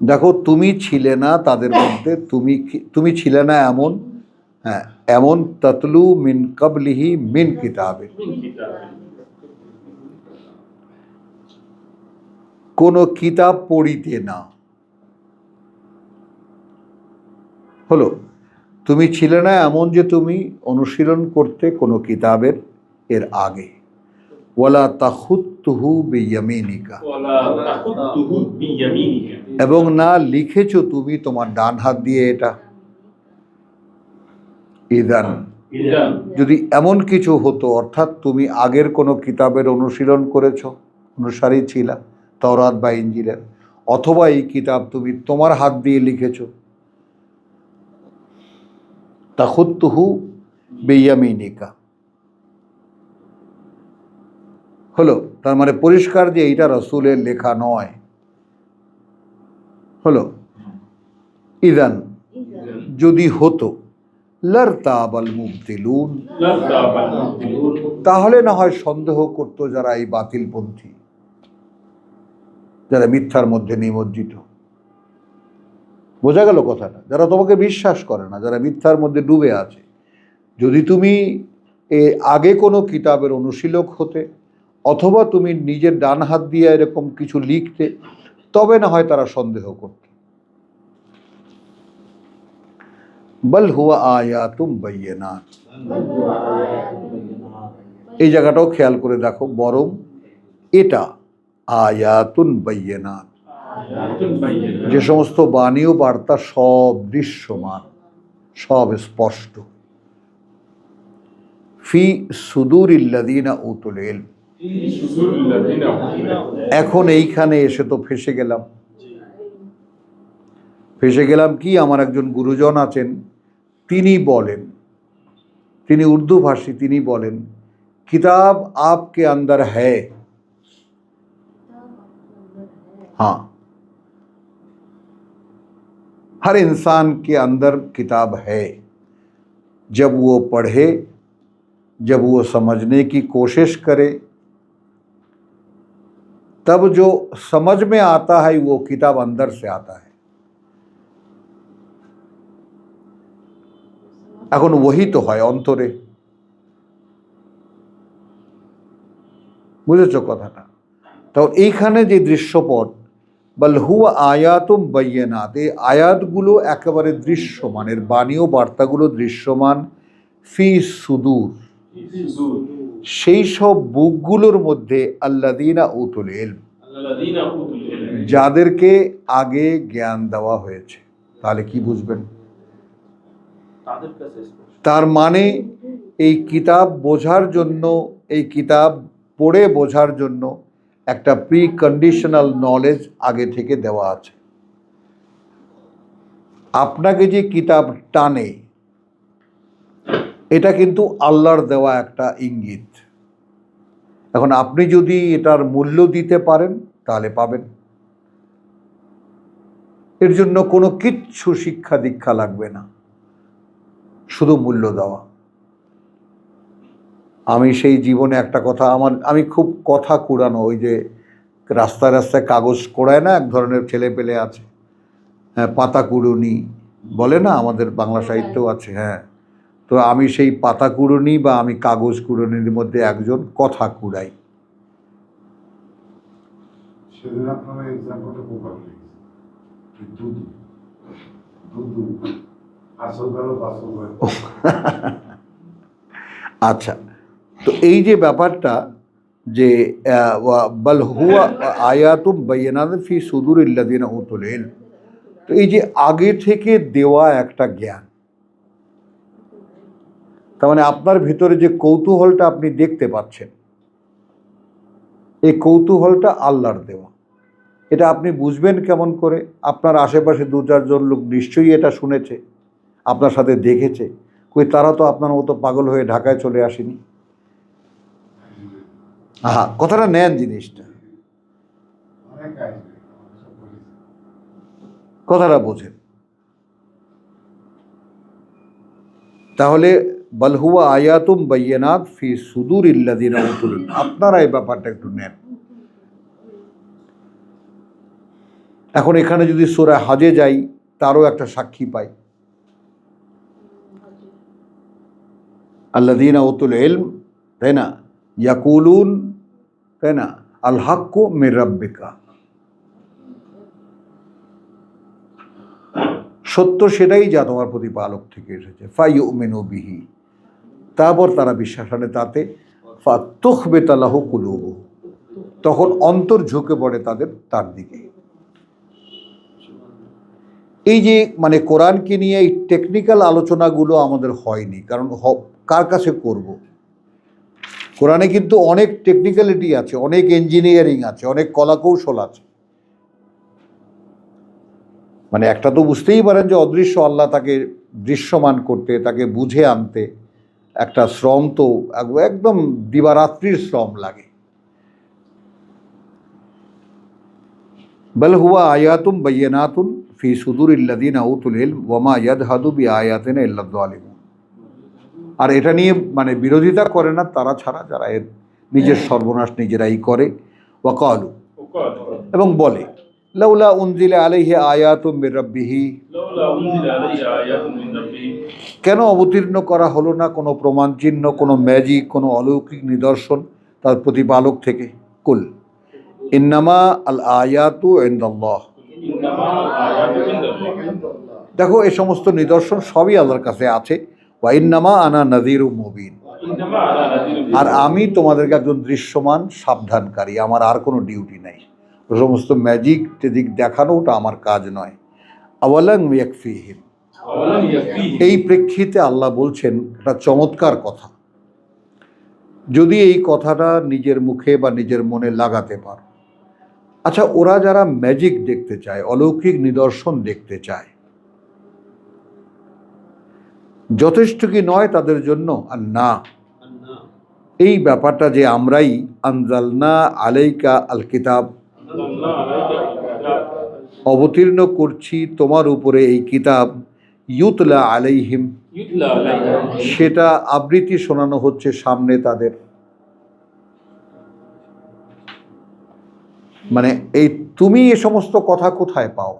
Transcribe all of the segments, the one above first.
দেখো, তুমি ছিলে না তাদের মধ্যে, তুমি তুমি ছিলে না এমন হ্যাঁ এমন ততলু মিন কবলিহি মিন কিতাবে। কোনো কিতাব পড়িতে না। হলো, তুমি ছিলে না এমন যে তুমি অনুশীলন করতে কোনো কিতাবের এর আগে। ওয়ালা তাহুত্তুহু বিয়ামিনিকা। এবং না লিখেছ তুমি তোমার ডান হাত দিয়ে এটা। ইদান। যদি এমন কিছু হতো অর্থাৎ তুমি আগের কোনো কিতাবের অনুশীলন করেছ অনুসারী ছিলা তওরাত বা ইঞ্জিলের অথবা এই কিতাব তুমি তোমার হাত দিয়ে লিখেছ। তাহুত্তুহু বেয়ামিনিকা। হলো, তার মানে পরিষ্কার যে এইটা রসুলের লেখা নয়। হলো, ইদান, যদি হতো তাহলে না হয় সন্দেহ করতো যারা এই বাতিলপন্থী, যারা মিথ্যার মধ্যে নিমজ্জিত। বোঝা গেল কথাটা? যারা তোমাকে বিশ্বাস করে না, যারা মিথ্যার মধ্যে ডুবে আছে। যদি তুমি এ আগে কোনো কিতাবের অনুশীলক হতে অথবা তুমি নিজের ডান হাত দিয়ে এরকম কিছু লিখতে, তবে না হয় তারা সন্দেহ করত। বল হুয়া আয়া তুম বাইয়েনা এই জায়গাটাও খেয়াল করে দেখো, বরং এটা আয়াতুন বাইয়েনাথ যে সমস্ত বাণী ও বার্তা সব দৃশ্যমান, সব স্পষ্ট। ফি সুদুর ইল্লাদিনা উতুল এখন এইখানে এসে তো ফেসে গেলাম ফেসে গেলাম কি আমার একজন গুরুজন আছেন তিনি বলেন তিনি উর্দু ভাষী তিনি বলেন কিতাব আপকে আন্দর হ্যায় हाँ हर इंसान के अंदर किताब है जब वो पढ़े जब वो समझने की कोशिश करे तब जो समझ में आता है, वो किताब अंदर से आता है। এখন ওহি তো হয় অন্তরে বুঝেছ কথাটা তো এইখানে যে দৃশ্যপট বা লহুয়া আয়াতম এই আয়াতগুলো একেবারে দৃশ্যমানের বাণী ও বার্তাগুলো দৃশ্যমান ফি সুদূর সেই সব বুকগুলোর মধ্যে আল্লাদিনা উতুল যাদেরকে আগে জ্ঞান দেওয়া হয়েছে। তাহলে কি বুঝবেন? তার মানে এই কিতাব বোঝার জন্য এই কিতাব পড়ে বোঝার জন্য একটা প্রি কন্ডিশনাল নলেজ আগে থেকে দেওয়া আছে। আপনাকে যে কিতাব টানে এটা কিন্তু আল্লাহর দেওয়া একটা ইঙ্গিত। এখন আপনি যদি এটার মূল্য দিতে পারেন, তাহলে পাবেন। এর জন্য কোনো কিচ্ছু শিক্ষা দীক্ষা লাগবে না। শুধু মূল্য দেওয়া। আমি সেই জীবনে একটা কথা, আমার, আমি খুব কথা কুড়ানো, ওই যে রাস্তায় রাস্তায় কাগজ কোড়ায় না, এক ধরনের ছেলে পেলে আছে। হ্যাঁ পাতা কুড়ুনি বলে না, আমাদের বাংলা সাহিত্যও আছে হ্যাঁ। তো আমি সেই পাতা কুড়ুনি বা আমি কাগজ কুড়ুনির মধ্যে একজন কথা কুড়াই। আচ্ছা তো এই যে ব্যাপারটা যে বল হুয়া আয়াতুম বাইয়ানাদ ফি সুদুর ইল্লাদিনা উতুল। তো এই যে আগে থেকে দেওয়া একটা জ্ঞান তার মানে আপনার ভিতরে যে কৌতূহলটা আপনি দেখতে পাচ্ছেন, এই কৌতূহলটা আল্লাহর দেওয়া। এটা আপনি বুঝবেন কেমন করে? আপনার আশেপাশে দু চারজন লোক নিশ্চয়ই এটা শুনেছে, আপনার সাথে দেখেছে। কই তারা তো আপনার মতো পাগল হয়ে ঢাকায় চলে আসেনি। হ্যাঁ কথাটা নেন জিনিসটা। কথাটা বোঝেন। তাহলে বলহুয়া আয়াতুম বাইয়ানাত ফি সুদূর ইল্লাদিন আপনারা এই ব্যাপারটা একটু নেন। এখন এখানে যদি সুরা হাজে যাই, তারও একটা সাক্ষী পাই। আল্লাদিনা উতুল এলম তাই না? ইয়াকুলুন, তাই না? আল হাক্কু মির সত্য সেটাই যা তোমার প্রতিপালক থেকে এসেছে। ফাই ফাইউ মেনু বিহি। তারপর তারা বিশ্বাস আনে তাতে ফাতুখ বেতালাহ কুলুব তখন অন্তর ঝুঁকে পড়ে তাদের, তার দিকে। এই যে মানে কোরআনকে নিয়ে এই টেকনিক্যাল আলোচনাগুলো আমাদের হয়নি, কারণ কার কাছে করব? কোরআনে কিন্তু অনেক টেকনিক্যালিটি আছে, অনেক ইঞ্জিনিয়ারিং আছে, অনেক কলাকৌশল আছে। মানে একটা তো বুঝতেই পারেন যে অদৃশ্য আল্লাহ তাকে দৃশ্যমান করতে, তাকে বুঝে আনতে। একটা শ্রম তো একদম দিবারাত্রির শ্রম লাগে। বল হুয়া আয়াতুম বৈনাতুন ফি সুদুর ইল্লাদিন আউতুল ইল ওয়ামা ইয়াদ হাদুবি আয়াতেন ইল্লাদ আলিম আর এটা নিয়ে মানে বিরোধিতা করে না তারা ছাড়া যারা এর নিজের সর্বনাশ নিজেরাই করে। ওয়াকালু এবং বলে লৌলা উনজিল আলহি আয়াতুমির রব্বিহি কেন অবতীর্ণ করা হলো না কোনো প্রমাণ চিহ্ন কোনো ম্যাজিক কোনো অলৌকিক নিদর্শন তার প্রতিপালক থেকে? কুল ইন্নামা আল আয়াতু ইন্দাল্লাহ। দেখো এ সমস্ত নিদর্শন সবই আল্লাহর কাছে আছে। ওয়া ইন্নামা আনা নাজির মুবিন। আর আমি তোমাদেরকে একজন দৃশ্যমান সাবধানকারী আমার আর কোনো ডিউটি নাই। সমস্ত ম্যাজিক টেজিক দেখানো ওটা আমার কাজ নয়। আওয়ালং ইয়াকফিহিম। এই প্রেক্ষিতে আল্লাহ বলছেন একটা চমৎকার কথা। যদি এই কথাটা নিজের মুখে বা নিজের মনে লাগাতে পারো। আচ্ছা ওরা যারা ম্যাজিক দেখতে চায় অলৌকিক নিদর্শন দেখতে চায় যথেষ্ট কি নয় তাদের জন্য? আর না। এই ব্যাপারটা যে আমরাই আনজালনা আলাইকা আল কিতাব অবতীর্ণ করছি তোমার উপরে এই কিতাব। ইউতলা আলাইহিম। সেটা আবৃত্তি শোনানো হচ্ছে সামনে তাদের। মানে এই তুমি এ সমস্ত কথা কোথায় পাও?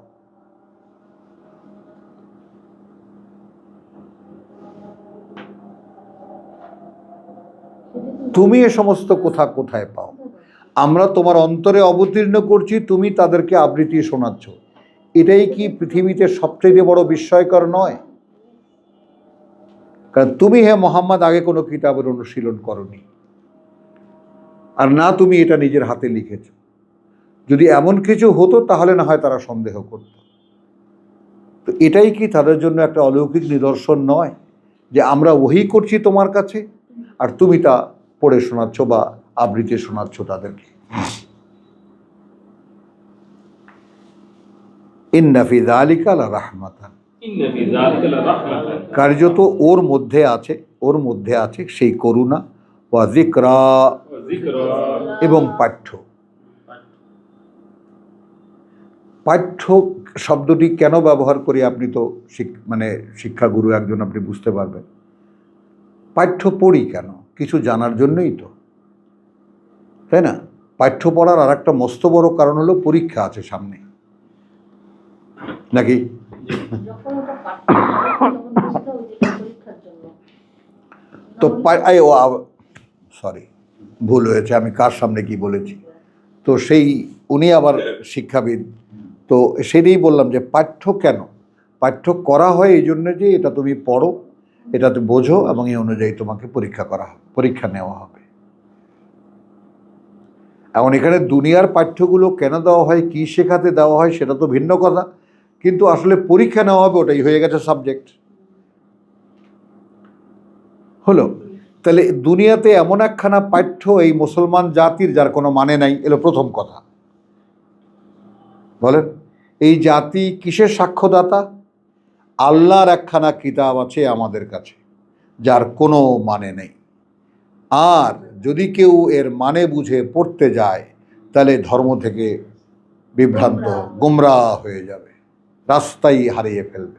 তুমি এ সমস্ত কথা কোথায় পাও? আমরা তোমার অন্তরে অবতীর্ণ করছি, তুমি তাদেরকে আবৃত্তি শোনাচ্ছ। এটাই কি পৃথিবীতে সবচেয়ে বড় বিস্ময়কর নয়? কারণ তুমি হে মোহাম্মদ, আগে কোনো কিতাবের অনুশীলন করনি। আর না, তুমি এটা নিজের হাতে লিখেছ। যদি এমন কিছু হতো, তাহলে না হয় তারা সন্দেহ করত। তো এটাই কি তাদের জন্য একটা অলৌকিক নিদর্শন নয়? যে আমরা ওহি করছি তোমার কাছে, আর তুমি তা পড়ে শোনাচ্ছ বা আবৃত্তি শোনাচ্ছ তাদেরকে। আলিকাল কার্যত ওর মধ্যে আছে ওর মধ্যে আছে সেই করুণা এবং পাঠ্য। পাঠ্য শব্দটি কেন ব্যবহার করি আপনি তো মানে শিক্ষাগুরু একজন আপনি বুঝতে পারবেন। পাঠ্য পড়ি কেন? কিছু জানার জন্যই তো। তাই না? পাঠ্য পড়ার আর একটা মস্ত বড় কারণ হলো পরীক্ষা আছে সামনে। নাকি? যখন ওটা পাঠ্য হয়, তখন বুঝতে হবে যে এটা পরীক্ষার জন্য। তো সরি ভুল হয়েছে আমি কার সামনে কি বলেছি? তো সেই উনি আবার শিক্ষাবিদ। তো সেটাই বললাম যে পাঠ্য কেন? পাঠ্য করা হয় এই জন্য যে এটা তুমি পড়ো এটাতে বোঝো এবং এই অনুযায়ী তোমাকে পরীক্ষা করা পরীক্ষা নেওয়া হবে। এখন এখানে দুনিয়ার পাঠ্যগুলো কেন দেওয়া হয়, কী শেখাতে দেওয়া হয় সেটা তো ভিন্ন কথা। কিন্তু আসলে পরীক্ষা নেওয়া হবে, ওটাই হয়ে গেছে সাবজেক্ট হলো? তাহলে দুনিয়াতে এমন একখানা পাঠ্য এই মুসলমান জাতির যার কোনো মানে নাই, এলো প্রথম কথা। বলেন, এই জাতি কিসের সাক্ষ্যদাতা? আল্লাহর একখানা কিতাব আছে আমাদের কাছে, যার কোনো মানে নেই। আর যদি কেউ এর মানে বুঝে পড়তে যায় তাহলে ধর্ম থেকে বিভ্রান্ত গুমরা। হয়ে যাবে। রাস্তাই হারিয়ে ফেলবে।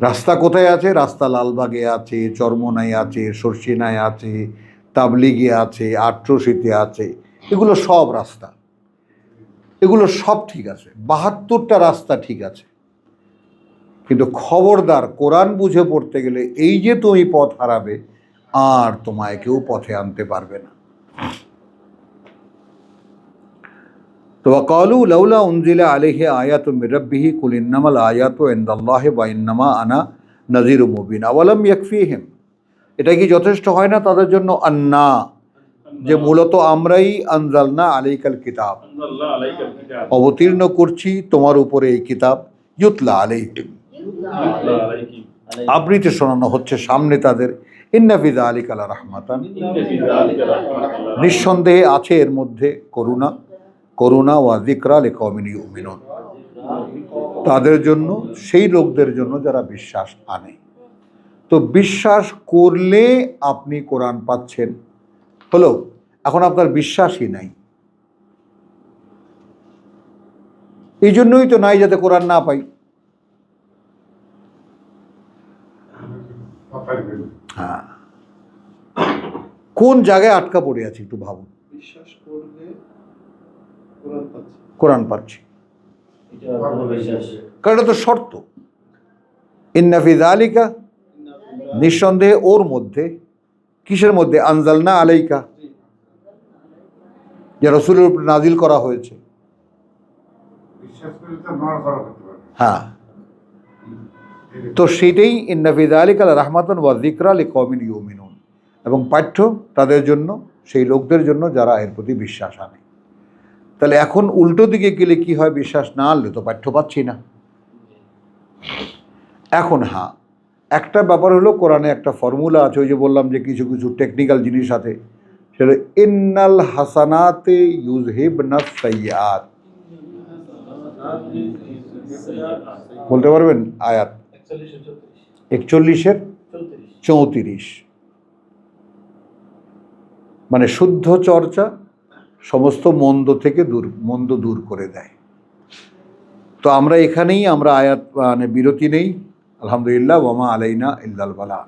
রাস্তা কোথায় আছে? রাস্তা লালবাগে আছে চরমনায় আছে সরসিনায় আছে তাবলিগে আছে আট্রসিতে আছে। এগুলো সব রাস্তা। এগুলো সব ঠিক আছে। বাহাত্তরটা রাস্তা ঠিক আছে। কিন্তু খবরদার কোরআন বুঝে পড়তে গেলে এই যে তুমি পথ হারাবে আর তোমায় কেউ পথে আনতে পারবে না। তো কলু লৌলা উনজিলা আলিহে আয়াত মিরব্বিহি কুলিন্নামাল আয়াত ইন্দাল্লাহ বা ইন্নামা আনা নজির মুবিন আওয়ালাম ইয়কফিহিম। এটা কি যথেষ্ট হয় না তাদের জন্য? আন্না যে মূলত আমরাই আনজালনা আলাইকাল কিতাব। অবতীর্ণ করছি তোমার উপরে এই কিতাব ইউতলা আলাইহিম। আবৃত্তি শোনানো হচ্ছে সামনে তাদের ইন্নাফিদা আলী কালা রাহমাতান নিঃসন্দেহে আছে এর মধ্যে করুণা করুণা ওয়া জিকরা লে কমিনী তাদের জন্য, সেই লোকদের জন্য যারা বিশ্বাস আনে। তো বিশ্বাস করলে আপনি কোরআন পাচ্ছেন। হলো, এখন আপনার বিশ্বাসই নাই। এই জন্যই তো নাই যাতে কোরআন না পাই। হ্যাঁ। কোন জায়গায় আটকা পড়ে আছে একটু ভাবুন। বিশ্বাস করলে কোরআন পাচ্ছি। কারণ এটা তো শর্ত। ইন্নাফিদ আলিকা নিঃসন্দেহে ওর মধ্যে কিসের মধ্যে? আনজালনা আলাইকা। যে রসুলের উপর নাজিল করা হয়েছে। হ্যাঁ। তো সেটাই ইন্নাফিদ আলিকা রাহমাতন ওয়া জিকরা লি কমিন ইউমিনুন। এবং পাঠ্য তাদের জন্য, সেই লোকদের জন্য যারা এর প্রতি বিশ্বাস আনে। তাহলে এখন উল্টো দিকে গেলে কি হয় বিশ্বাস না আনলে তো পাঠ্য পাচ্ছি না। এখন হ্যাঁ একটা ব্যাপার হলো কোরআনে একটা ফর্মুলা আছে, ওই যে বললাম যে কিছু কিছু টেকনিক্যাল জিনিস আছে। সেটা ইন্নাল হাসানাতে ইউজহিব না সৈয়াত বলতে পারবেন? আয়াত। একচল্লিশের চৌত্রিশ। মানে শুদ্ধ চর্চা সমস্ত মন্দ থেকে দূর মন্দ দূর করে দেয়। তো আমরা এখানেই আমরা আয়াত মানে বিরতি নেই। আলহামদুলিল্লাহ ওমা আলাইনা ইল্লাল বালা।